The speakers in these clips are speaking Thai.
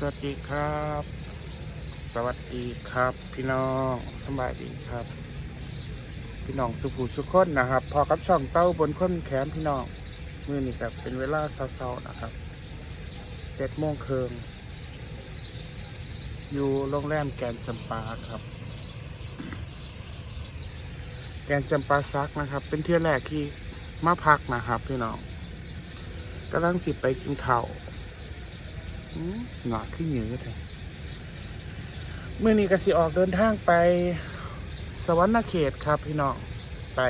สวัสดีครับ สวัสดีครับ พี่น้องสบายดีครับ พี่น้องสุภูสุขคนนะครับ พอกับช่องเต้าบนค้นแขนพี่น้องมือนี่ครับเป็นเวลาเช้าๆนะครับเจ็ดโมงครึ่งอยู่โรงแรมแกนจำปาครับ แกนจำปาซักนะครับ เป็นเที่ยวแรกที่มาพักนะครับ พี่น้องกำลังสิไปกินข้าว หนาขึ้นเยอะเลยเมื่อนี้กสิออกเดินทางไป สวรรณเขตครับ พี่น้องไป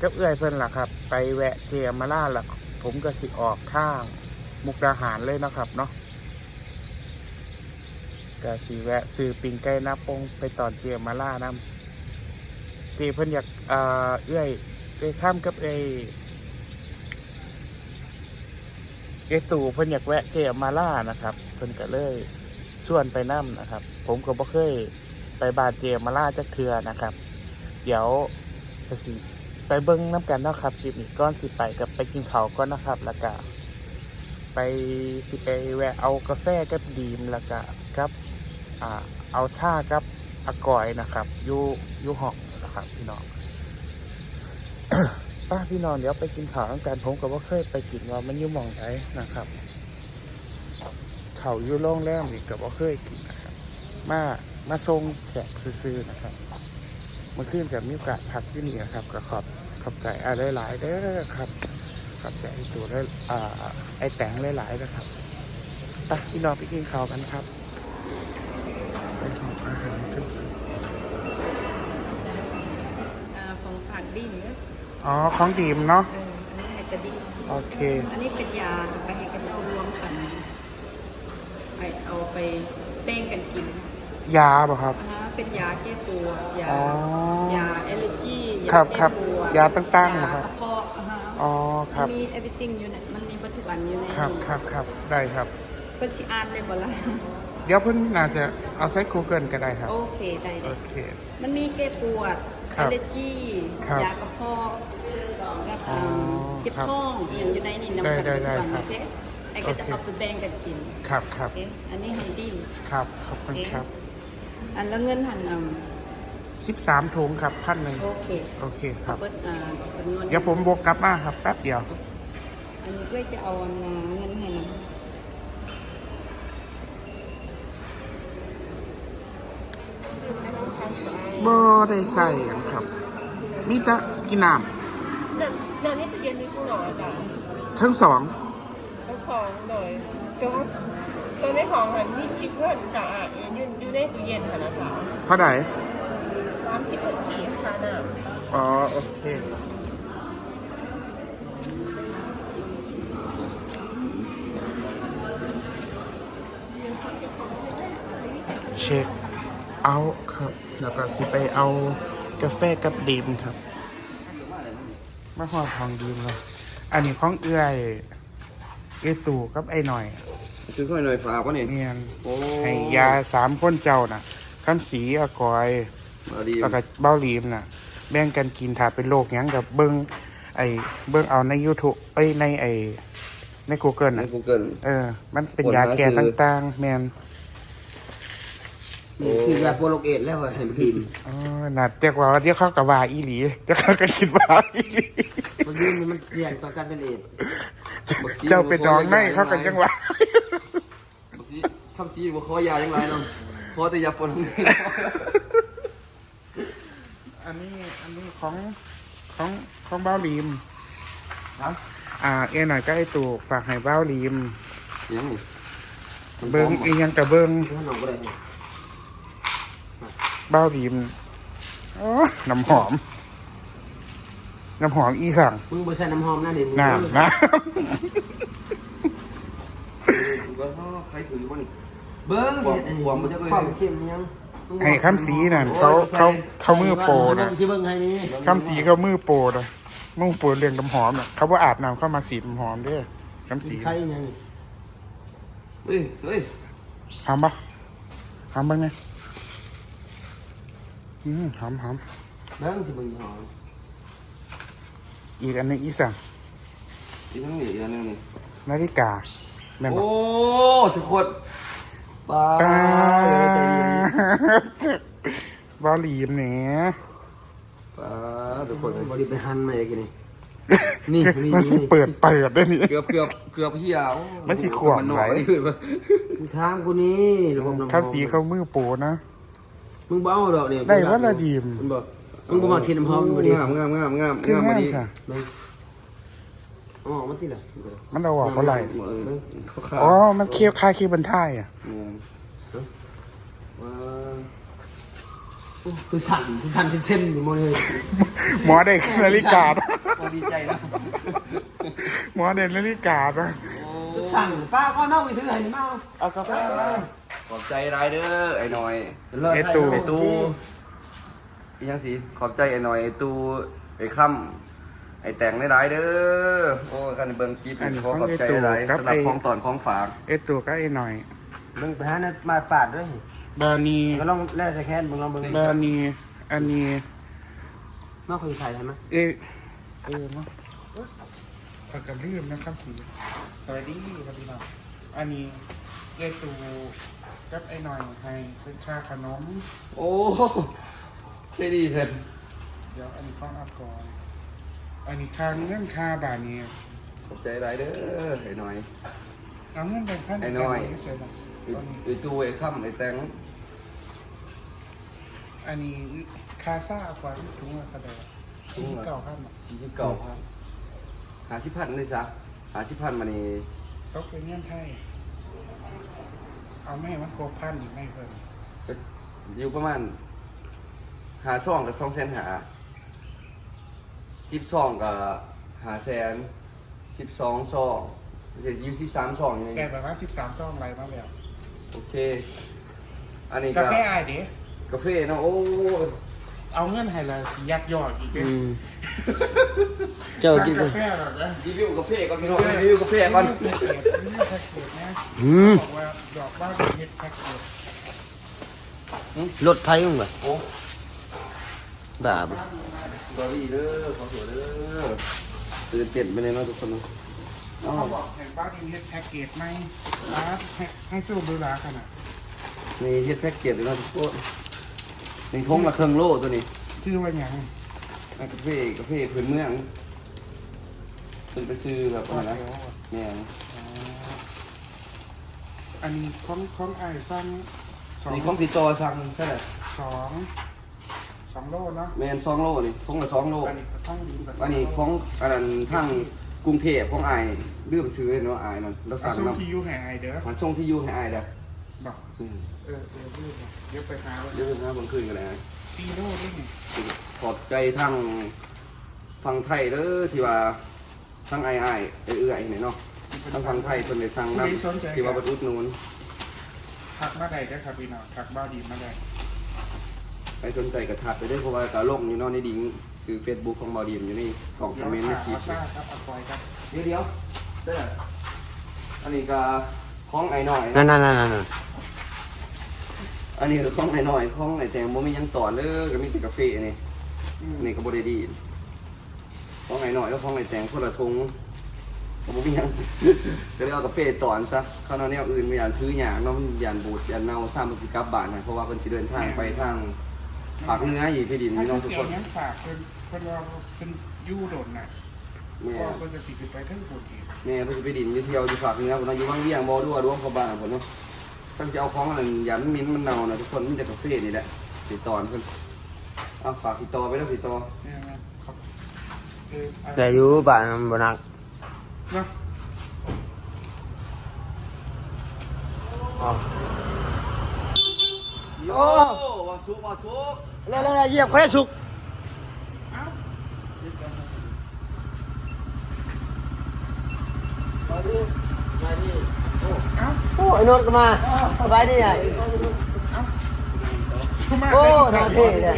กับเอื้อยเพิ่นล่ะครับ ไปแวะเจยมาล่าล่ะ ผมกสิออกข้าง มุกดาหารเลยนะครับเนาะกสิแวะซื้อปิงไก่น้าปงไปตอนเจยมาล่าน้ำเจเพิ่นอยากเอื้อยไปข้ามกับไอ้ เอตู่เพิ่นอยากแวะเจมาล่านะครับเพิ่นก็เลยชวนไปนั่นะครับ ผมก็บ่เคยไปบาดเจมาล่าจักเทือนะครับ เดี๋ยวจะสิไปเบิ้งน้ำกันเนาะครับคลิปนี้ก้อนสิไปกับไปกินเขาก่อนนะครับ แล้วก็ไปสิไปแวะเอากาแฟกับดีมแล้วก็กับอ่าเอาชากับอากอยนะครับอยู่อยู่ห้องนะครับพี่น้อง ป้าพี่นองเดี๋ยวไปกินข้าวกันผมก็บ่เคยไปกินว่ามันยู่หมองไหนนะครับเขายู่โรงแรมอีกก็บ่าเคยกินนะครับ มามาทรงแขกซื้อๆนะครับมื่อคืนกับมีโอกาสพักที่นี่นะครับก็ขอบขอบใจอะไรหลายๆเด้อครับขอบใจตัวได้อ่าไอแต่งหลายๆนะครับไปพี่นองไปกินข้าวกันครับไปหออาหารกันอ่าของฝากดิ้นเนี่ย อ๋อ ของดีมเนาะ เอออันนี้ไฮกระดิ้นโอเค อันนี้เป็นยาไปให้กันเอารวมกันไปเอาไปเป้งกันกินยาป่ะครับ นะเป็นยาแก้ตัวยาอ๋อยาแอลเลอร์จียาครับครับแก้ตัวยาตั้งๆเหรอครับ ยากระเพาะอ่าฮะอ๋อคมัรับนมี everything อยู่ในมันมีวัตถุอันอยู่ในครับครับครับได้ครับเพิ่นสิอ่านได้บ่ล่ะเดี๋ยวเพิ่นน่าจะเอาใช้ Google ก็ได้ครับ โอเคได้โอได้เค มันมีแก้ปวด ครัแอบลเลอร์จีครับยากระเพาะแล้วอ๋ก็อเจ็บครับท้องอหย่างอยู่ในนี่น้ำได้กันได้ได้ทุกวันครับ โอเคไอ้ก็จะโอเคเอาไปแบ่งกันกินครับครับโอเคอันนี้ไฮดิ้นครับขอบคุณครับอันแล้วเงินหันอ่13ถุงครับพันหนึ่งำโอเคโอเคครับเปิดอ่าจำนวนเดี๋ยวผมบวกกลับมาครับแป๊บเดียว อันนี้ก็จะเอาอันอ่าเงินให้นะบ่ได้ใส่กันครับ มีแต่กินน้เดี๋ยวเดี๋ยวนี้ตู้เย็นมีคู่หรออาจารย์ำทั้งสองทั้งสองเลยตัวตัวในของหันนี่คิดว่าจะอะอยู่อยู่ในตู้เย็นค่ะนะจ๊ะเท่าไหร่สามสิบหกขีดค่ะน่ะอ๋อ โอเค เช็คเอาท์ครับ แล้วก็สิไปเอา กาแฟกับดีมครับ มาหอดของดีมเลยอันนี้ของเอื้อยเอตู่กับไอ้หน่อยซื้อข้าวหน่อยฝากวะเนี่ยเนียนโอ้ให้ยาสามคนเจ้าน่ะคำสีอากอยมาดีแล้วก็เบ้าหลีมน่ะ แบ่งกันกินถ้าเป็นโรคหยังกับเบิ้งไอ้เบิ้งเอาใน YouTube เอ้ยในไอ้ใน Google ในน่ะ กูเกิล เออ มันเป็นกดยาหาแก้ซื้อต่างๆ แมน ซื้อยาโปรโลเกตแล้วเห็นพิมพ์อ๋อน่ะแต่ว่าเดี๋ยวเขาก็ว่าอีหลีเดี๋ยวเขาก็คิดว่าอีหลีมันยิ่งมันเสี่ยงต่อการเป็นเอดส์เจ้าเป็นน้องในเขาก็ยังว่าบอกสิคำซีบอกขอยายังไรเนาะขอแต่ยาปนอันนี้อันนี้ของของของเบ้าหลีมอ่าเอ็นหน่อยก็ไอ้ตู่ฝากให้เบ้าหลีมยังนี่เบิ้งอีหยังกับเบิ้ง ขนมก็ได้เนี่ย เบ้าดีมอ๋อน้ำหอม น้ำหอมอีสั่งมึงไปใส่น้ำหอมนะเดี๋ยวมึงน้ำนะก็ใครถือวะนี่เบิ้งหวานหวานมันจะเลยความเข้มยังให้คำสีนั่นเขาเขาเขามือโปรนะนะสิเบิ้งให้นี่คำสีเขามือโปรนะมือโปรเรียงน้ำหอมน่ะเขาว่าอาบน้ำเข้ามาสีน้ำหอมเด้วยคำสีใครยังนี่เฮ้ยเฮ้ยหอมปะหอมบ้างไหม อืมหอมหอมเบิ้งสิเบิ้งหอมอีกอันหนึงอีสั่งอีกทั้งนี้อีกอันนึงนี่นาฬิกาแม่นบโอ้อกทุกคนปลาตาใจเย็นบอลีมเนี่ยปลาทุกคนบริไปหันมาเลยกินนี่ นี่มีมันสินี่ เปิดเปิดได้นี่ เกือบเกือบเกือบเหี่ยวมันสิขวบมันหน่ไหลอยนี่คือว่ามึงถามกูนี่ระบบน้ำหอมข้าวสีเข้ามือโปนะ มึงบ่เอาดอกเนี่ยได้ว่าละดีม มึงบอกมึงบ่มาชิมน้ำหอมมึงบ่ดีงามงามงามงามคืองามง่ามาดียค่ะ มึงอ๋อมันที่ไหนมันเอาออกเมื่อไหร่เออขาวๆอ๋อ มันเคี้ยวคาเคี้ยวบนท้ายอะเนี่ยว้าวคือสั่นคือสั่นเป็นเส้นอยู่หมดเลยหมอเด็กนาฬิกาโอ้ดีใจนะหมอเด็กนาฬิกานะสั่นป้าก็นอกไปถือให้มาเอากาแฟมา ขอบใจไรเด้อไอ้หน่อยไอ้ตู่ ไอ้ตูพี่ยังสีขอบใจไอ้หน่อยไอ้ตูไอ้ค่ำไอ้แต่งได้ไรเด้อโอ้กันเบิ่งคลิปขอขอบใจไรสำหรับของตอนของฝากไอ้ตัวก็ไอ้หน่อย มึงไปหานะมาปาดด้วยบานีก็ลองแล่ใส่แค้นมึงลองเบิ่งบานีอันนี้มาคุยไทยใช่ไหมเอะเออเนาะขัดกับลืมนะครับสีสวัสดีครับพี่น้องอันนี้ไอ้ตู กับไอ้หน่อยให้เป็นชาขนม โอ้แค่ดีเห็นเดี๋ยวอันนี้ข้องอัพก่อนอันนี้ค่าเงื่อนค่าบาทนี้ขอบใจไรเด้อไอ้หน่อย เอาเงื่อนไปพันไอ้น้อยไม่ใช่หรอกไอ้ไอ้ตูไอ้ค่ำไอ้แต่งอันนี้คาซ่าควายถุงละกระเดาที่เก่าพันอะยี่เก่าพันหาสิพันเลยซะหาสิพันมานี่เขาเป็นเงื่อนไทย เอาไม่ให้มันโกพันอีกไม่เพิ่มก็อยู่ประมาณหาซองกับสองแสนหาสิบซองกับหาแสนสิบสองซองเดี๋ยวอยู่สิบสามซองอยู่แกนี่แบบว่าสิบสามช่องไรมาแล้วโอเค อันนี้กาก็แฟอายเด้กาแฟเนาะโอ้เอาเงื่อนไขละสิยักยอกอีกเด้ เจ้ากินกาแฟหรอกนะรีวิวกาแฟก่อนพี่น้องรีวิวกาแฟก่อนแพ็กเกจนี่แพ็กเกจนะอืมบอกว่าดอกบ้านเฮ็ดแพ็กเกจรถไฟมึงบ่โอ้บ้าบ่สวัสดีเด้อขอสวยเด้อตื่นเต้นไปเลยเนาะทุกคนเนาะอ๋อเขาบอกเห็นบ้านเฮ็ดแพ็กเกจไหมร้านให้ให้สู้ดูร้าขนาดนี่เฮ็ดแพ็กเกจเลยเนาะทุกคนนี่ทงละเครื่องโล่ตัวนี้ ชื่อว่าหยัง อันกาแฟกาแฟพื้นเมืองเป็นไปซื้อแบบอะไรนะแม่งอันนี้ของของไอ้ายสั่งสองนี่ของสีจอสั่งใช่ไหมสองสองโลเนาะแม่นสองโลนี่ทงละสองโล อันนี้ก็ต้องดีแบบอันนี้ของอันนั้นทางกรุงเทพของอายเลือกไปซื้อเลยเนาะอายนั่นเราเอาสั่งส่งเนาะที่อยูให้ไอายเด้อมันส่งที่อยู่ให้อายเด้อบอกอืมเออเออเออเดี๋ยวไปหาว่าเดี๋ยวนะบางคืนกันเลย นะซีโร่ด้วยนี่ขอบใจทางฟังไทยเด้อที่ว่าทางไอ้ไอ้ายเอื้อยๆนี่เนาะทางฟังไทยเพิ่นได้สั่งนํที่ว่าบรรทุกนูนทักมาได้ได้อครับพี่น้องทักบ้าดีมาได้ใครสนใจก็ทักไปเด้อเพราะว่าก็ลงอยู่เนาะในดิ่งคือ Facebook ของบอดีมอยู่นี่กล่องคอมเมนต์ในคลิปอาซ่าครับอาคอยครับเดี๋ยวเดี๋ยวเด้ออันนี้ก็ของไอ้น้อยนั่นะนนั่นนั่นนั่น อันนี้คือของไอ้น้อยของไอ้แตงบ่มีหยังตอนเด้อก็มีแต่กาแฟนี่อันนี้ก็บ่ได้ดีของไอ้น้อยก็ของไอ้แตงคนละทงก็บ่มีหยังก็เลยเอากาแฟตอนซะข้าวเหนียวแนวอื่นไม่อยากซื้อหยางเนาะมันยานบูดยานเน่าสร้างมันสิกลับบ้านให้เพราะว่าเพิ่นสิเดินทางไปทางภาคเหนืออยู่ที่ดินถ้าพี่น้องเสีทุกยคนงั้นฝากเพิ่นเพิ่นว่าเพิ่นยู่โดนน่ะแม่ก็เพิ่นจะสิขึ้นไปทั้งปุ่นอีกแม่เพิ่นสิไปดินอยู่เที่ยวอยู่ภาคเหนือพุ่นเนาะอยู่บางเวียงบ่ด้วยร่วมเข้าบ้านพุ่นเนาะ ตั้งจะเอาของอันนั้นยันมิ้นมันเน่านะทุกคนมีแต่กาแฟนี่แหละติดตอนเพิ่นเอาฝากติดต่อไปแล้วติดต่อเนี่ยนะครับเออเอาแต่อยู่บ้านมันบ่นักเนาะโอ้ว่าสุว่าสุแล้วแล้วเหยียบคนได้สุกเอ้ามาดิมาดิเอ้า โอ้ไอ้นนท์ก็มาสบายดีอะโอ้ได้น่าสามเท่เลย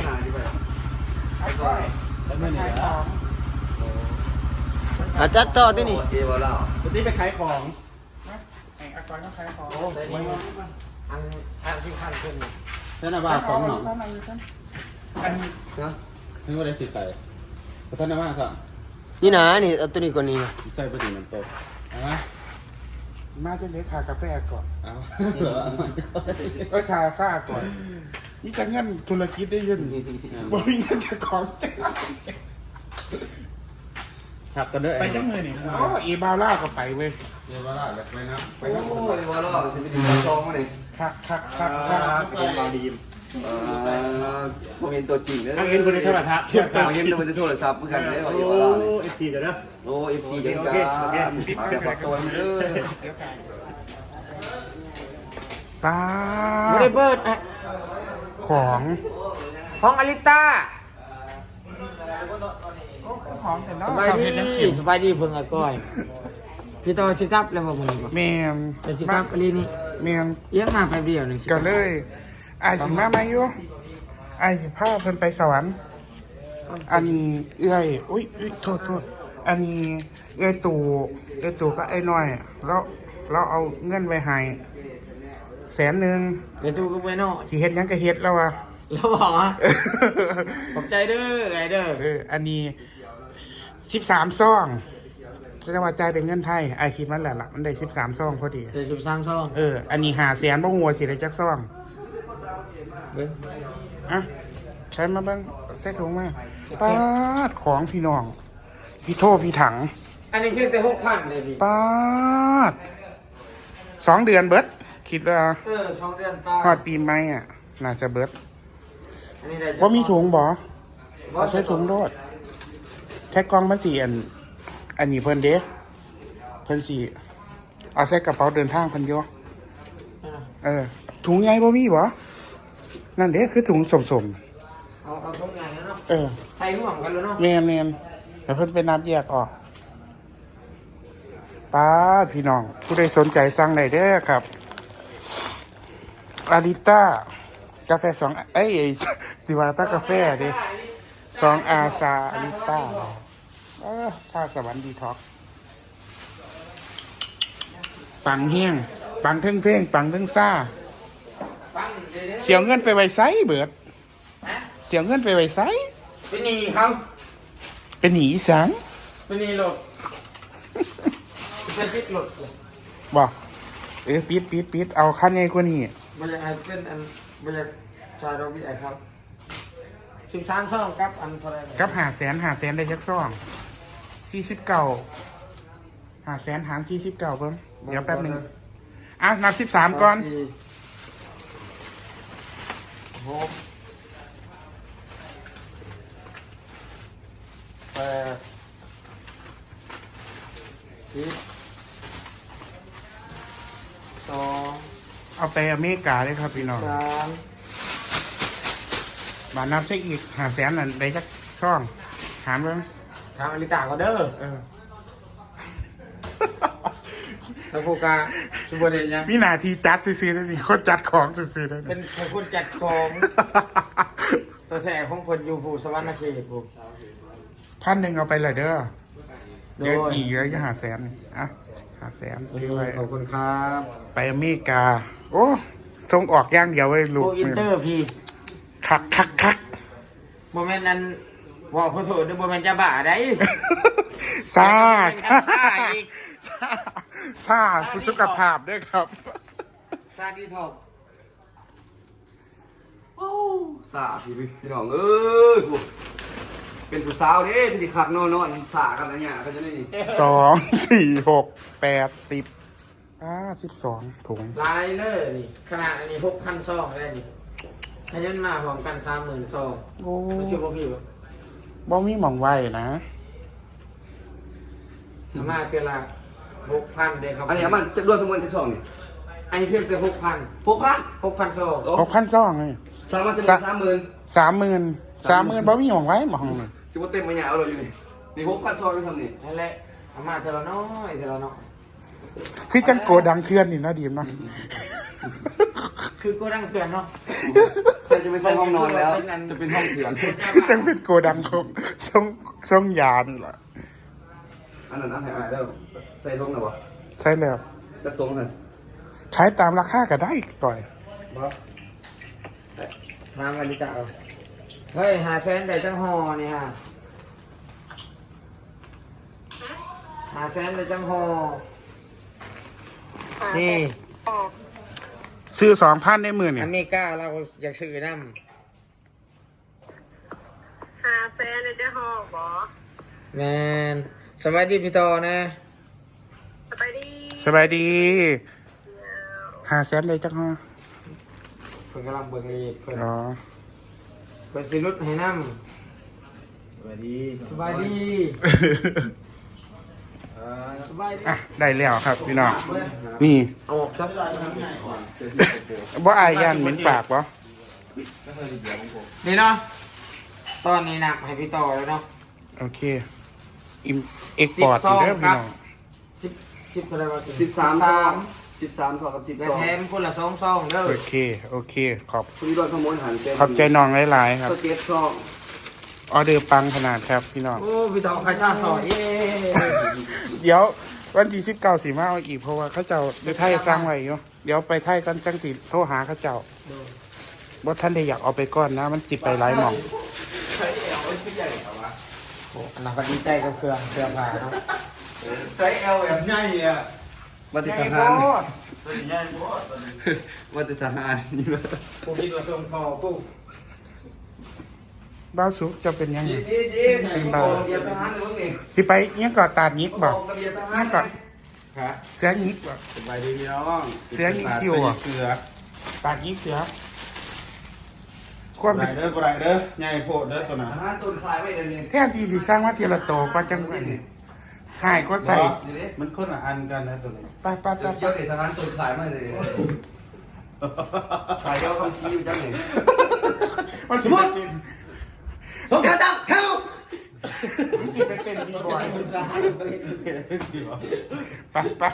ไอ้ก้อยแล้วไม่ขายของอาจัดต่อที่นี่โอเคบ่ล่ะวันนี้ไปขายของไอ้อาก้อยก็ขายของอันช่างที่ขั้นขึ้นท่านอาว่าของหนองข้างในอยู่กันอนนี้นะนี่ว่าได้สิไก่ท่านอาว่าสั่งนี่นะนี่เอาตัวนี้ก่อนนี่มาใส่ไปถึงมันโตอะ มาจะเลี้ยงขากาแฟก่อนเอาเหรอเอ้ยคาซ่าก่อนมีแต่เงินธุรกิจได้ยินบ่มีเงินจะของจ้าขับกันด้วยไปจังเลยนี่อ๋ออีบาวล่าก็ไปเว้ยเดี๋ยวว่าล่ะเดี๋ยวไปนะไปโอ้นะ ยว่าล่อสิไปดีซองมาเลยคักคักคักคักเป็นมาดีม เอ่อผมเห็นตัวจริงเลยทางเห็นคนในโทรทัศน์ผมเห็นตัวในโทรศัพท์เหมือนกันเลยว่าอย่าว่าล่อเลยเอฟซีเดี๋ยวนะ โอ้เอฟซียังโอกัเคนโอเคมาฝากตัวมันเด้อป้าไม่ได้เปิดอะของของอลิต้าของแต่ละสบายดีสบายดีเพิ่งอะก้อย พี่ตอสิกลับแล้วบ่มื้อนี้บ่แมนเป็นสิกลับอลีนี่แมนเลี้ยงมาแป๊บเดียวหนึงสิก็เลย ไอ้ายสิมามาอยู่ไอ้ายสิพาเพิ่นไปสวรรค์ อันนี้เอื้อยอุ้ยอุ้ยโทษโทษอันนี้เอื้อยตู่เอื้อยตู่ก็ไอ้น้อย แล้วเราเอาเงินไว้ให้แสนหนึ่งเดี๋ยวตู้ก็ไปเนาะสิเฮ็ดหยังก็เฮ็ดแล้วว่ะ แล้วบอกว่าขอบใจเด้อไงเด้อเอออันนี้สิบสามซองจะว่าจ่ายเป็นเงินไทยไอคิดมันแหละละมันได้สิบสามซองพอดี เดี๋ยว13ซอง เออ อันนี้หาแสนบ่หัวสิได้จักซอง เบิ่งอะใช้มาเบิ่งใส่ถุงมาป้าดของพี่น้อง พี่โทพี่ถัง อันนี้เพียงแต่6,000เลยพี่ป้าดสองเดือนเบิดคิดว่าเออสองเดือนตาฮอดปีใหม่อะ น่าจะเบิดอันนี้ได้ว่ามีถุงบ่เอาใช้ถุงโลดแค่กล่องมันสีอัน อันนี้เพิ่นเด้เพิ่นสีเอาใส่กระเป๋าเดินทางเพิ่นโยเออถุงใหญ่บ่มีบ่ นั่นเด้คือถุงสมเอาเอาทุกอย่างแล้วเนาะ ๆเออ ใส่ร่วมกันแล้วเนาะแมนแมนแล้วเพิ่นไปนับแยกออกป้าดพี่น้อง ผู้ใดสนใจสั่งได้เด้อครับ อาริต้ากาแฟสองเอ้ยสิวาต้ากาแฟเด้สองอาซาอาริต้าเออชาสวรรค์ดีท็อกซ์ปังเฮียง ปังเทึ่งเพ่งปังเทึ่งซ่าฟัง เด้อเสียเงินไปไว้ไซเบิดเสียเงินไปไว้ไซเป็นหนี่เขาเป็นหนีอีสังเป็นหนี่รถเป็นปิดรถเลยบอกเออปิดปิดปิดเอาขั้นใหญ่กว่านี้มันจะเป็นอันมันจะชาดอกเบี้ยครับ13ซองครับอันเท่าไหร่เนี่ยกับหาแสนหาแสนได้จักซ่องสี่สิบเก้าหาแสนหารสี่สิบเก้าเพิ่มเดี๋ยวแป๊บหนึ่งอะนับสิบสามก่อนสี่ หกแปดสิบสองเอาไปอเมริกาเลยครับพี่น้องสามมานับใช่อีกหาแสนนั่นได้จักช่องหารเพิ่มทางอลิตาก็เด้อ เออ แล้วพวกกาชุบเดนยังมีหนาทีจัดซื้อๆแล้วนี่คนจัดของซื้อๆแล้วเป็นนี่เป็นคนจัดของตัวแท้ของคนอยู่ผู้สวรรค์เขตผู้พันหนึ่งเอาไปเลยเด้อโดเดี๋ยวยอีกแล้วจะหาแสนอะหาแสนซื้อไว้ขอบคุณครับไปอเมริกา โอ้ส่งออกอย่างเดียวเลยลูโกกอินเตอร์พี่คักคักคักโมเมนต์นั้นว่าขอโทษด้วยโมเมนต์จะบ้าได้ ซาซาซา อีกซาซาสุขภาพด้วยครับ ซาดีทอกสาพี่พี่น้องเอ้ยพวกเป็นผู้สาวเด้เป็นสิคักนอนนอนสากันอะไรเนี่ยก็จะได้นี่สองสี่หกแปดสิบอ่าสิบสองถุงลายเลยนี่ขนาดอันนี้หกพันซองได้นี่ให้ยันมาพร้อมกันสามหมื่นซองโอ้ไม่ใช่พวกพี่บ่บ่มีหมองไว้นะเอามาเทือละ หกพันเด้ครับอันนี้มันจะรวมทั้งหมดทั้งสองนี่อันนี้เพียงแต่หกพันหกพันหกพันซองหกพันสองเลยสามารถจะเป็นสามหมื่นสามหมื่นสามหมื่นบ่มีหมองไว้หมองเลยสิว่าเต็มมาหยาเอาเลยอยู่นี่นี่หกพันซองอยู่ทำนี่นั่นแหละเอามาเทอละน้อยเทอละน้อยคือจังโกดังเทือนนี่เนาะดีมเนาะคือกูดังเถื่อนเนาะแต่จะไม่ใช่ห้องนอนแล้ว จะเป็นห้องเถื่อนคือจังเป็นโกดังของช่องช่องยานี่แหละอันนั้นอันไหนอะแล้วใส่ลงหรอวะใช่แล้วจะทรงเลยขายตามราคาก็ได้ต่อยทางอลิกาเอาเฮ้ยหาแสนได้จังหอนี่ฮะหาแสนได้จังหอนี่ ซื้อสองพันในมือเนี่ยอเมริกาเราอยากซื้อน้หาแซนในเจ้าห้องบอำแมนสบายดีพี่ต่อนะ สบายดีสบายดี หาแสนเลยจักฮะเพิ่นกำลังเบิกเลขเพิ่นอ๋อเพิ่นสิรุดให้น้สวัสดีำสบายดีสบายดีอะได้แล้วครับพี่น้องนี่เอาออกซะบ่อายยันเหม็นปากบ่นี่เนาะตอนนี้นับให้พี่ต่อเลยเนาะโอเคอิมเอ็กพอร์ตสิบสองเด้อพี่น้องสิบ สิบเท่าไหร่วะสิบสามซองสิบสามซองกับสิบและสองแถมคนละสองซองเด้อโอเค โอเค ขอบ คุณโดนขโมยหันเป็นขอบใจน้องหลายๆครับ สเก็ตซองออเดอร์ปังขนาดครับพี่น้อง โอ้พี่ต่อใครชาซอยเย้เดี๋ยววันที่สิบเก้าสีมาเอาอีกเพราะว่าเขาเจ้าในไทยสร้างไว้อยู่ เดี๋ยวไปไทยกันจังสิโทรหาเขาเจ้าบ่ท่านได้อยากเอาไปก่อนนะ มันติดไปหลายหม่องอันนั้นก็ดีใจกับเครื่องเครื่องผ่าเนาะ ใช้เอลแบบง่ายอะวัติทหารตัวใหญ่โคตรวัติทหารนี่เลยผู้คิดว่าส่งต่อผู้บ้าวสุกจะเป็นยังไงสิสิสิเดี๋ยวทหารเลยมึงนี่สิไปเงี้ยงก่อตาดยิกบ่ระเบียบทหารเงี้ยงก่อครับเสือยิกบ่สบายดีพี่น้องเสียงอีคิวอะเสือตาดยิกเสือความไรเป็นเด้อไรเด้อใหญ่โพดเด้อตัวนั้นทหารตุนคลายไว้เดี๋ยวนี้แทนที่สิสร้างว่าเทละโตก็จังหวะนี้ ใช่ก็ใส่ นี่ดิมันคนละอันกันนะตัวนี้ไปไปไปเสื้อไปเขียวเดี๋ยวทหารตุนคลายมาเลยขายเจ้าคำซีอยู่จังไหนมันสิไปเต้นสงสารจังเข้ามันสิไปเต้นดีกว่าไปไป